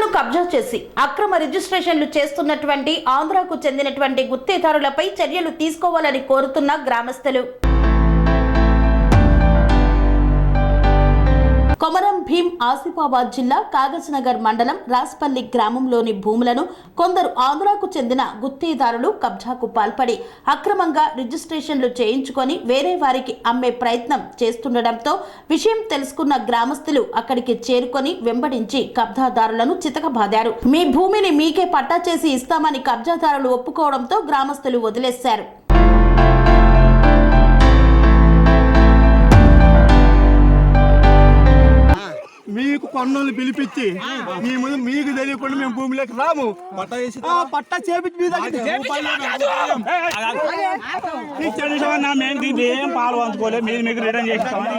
భూములను కబ్జా చేసి అక్రమ రిజిస్ట్రేషన్లు చేస్తున్నటువంటి ఆంధ్రాకు చెందినటువంటి గుత్తేదారులపై చర్యలు తీసుకోవాలని కోరుతున్న గ్రామస్తులు. కొమరం భీం ఆసిఫాబాద్ జిల్లా కాగజ్నగర్ మండలం రాస్పల్లి గ్రామంలోని భూములను కొందరు ఆంధ్రాకు చెందిన గుత్తేదారులు కబ్జాకు పాల్పడి అక్రమంగా రిజిస్ట్రేషన్లు చేయించుకొని వేరే వారికి అమ్మే ప్రయత్నం చేస్తుండటంతో విషయం తెలుసుకున్న గ్రామస్తులు అక్కడికి చేరుకొని వెంబడించి కబ్జాదారులను చితకబాదారు. మీ భూమిని మీకే పట్టా చేసి ఇస్తామని కబ్జాదారులు ఒప్పుకోవడంతో గ్రామస్తులు వదిలేశారు. పన్నులు పిలిపించి మీ ముందు మీకు తెలియకుండా మేము భూమిలోకి రాము. పట్టా చేపించి మేము ఏం పాలు పంచుకోలేదు మీరు మీకు రిటర్న్ చేస్తామని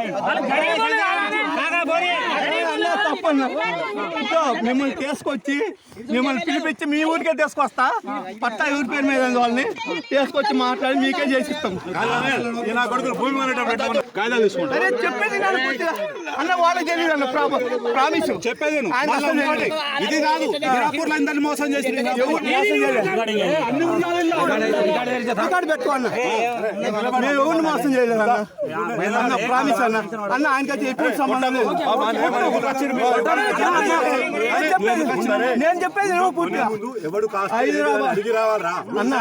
అన్నా తప్పన్నా. ఇదో మిమ్మల్ని తీసుకొచ్చి మిమ్మల్ని పిలిపించి మీ ఊరికే తీసుకొస్తా. పట్టా ఊరి పేరు మీద వాళ్ళని. తీసుకొచ్చి మాట్లాడి మీకే చేసిస్తాం. అరే చెప్పేది. అన్న వాళ్ళకి తెలియదు అన్న ప్రామిస్. చెప్పేది ఇది కాదు. అందరిని మోసం చేసి రికార్డు పెట్టుకో అన్న. మేము ఎవరిని మోసం చేయలేదు అన్న. అన్న ప్రామిస్ అన్న. అన్న ఆయనకైతే ఎటువంటి సంబంధం లేదు. నేను చెప్పేది నేను చెప్పేది ఏమో పూర్తిగా. ఎవడు కాస్త హైదరాబాద్. అడిగి రావాలరా? అన్న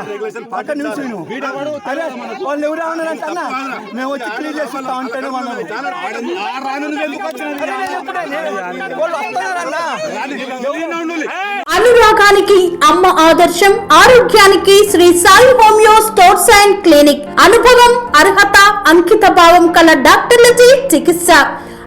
అక్కడ నిమిషం విను. అరే వాళ్ళు ఎవరు అన్న మేము వచ్చి క్లీన్ చేసి వస్తాం అంటేనే వాళ్ళు ఆ రాను నువ్వు ఎందుకు వచ్చినావు? అరే నేను చెప్తున్నా, నేను- వాళ్ళు వస్తున్నారన్నా అనురాగానికి అమ్మ ఆదర్శం ఆరోగ్యానికి Sri Sai homeo stores and clinic. అనుభవం అర్హత అంకిత భావం కల డాక్టర్లచే చికిత్స.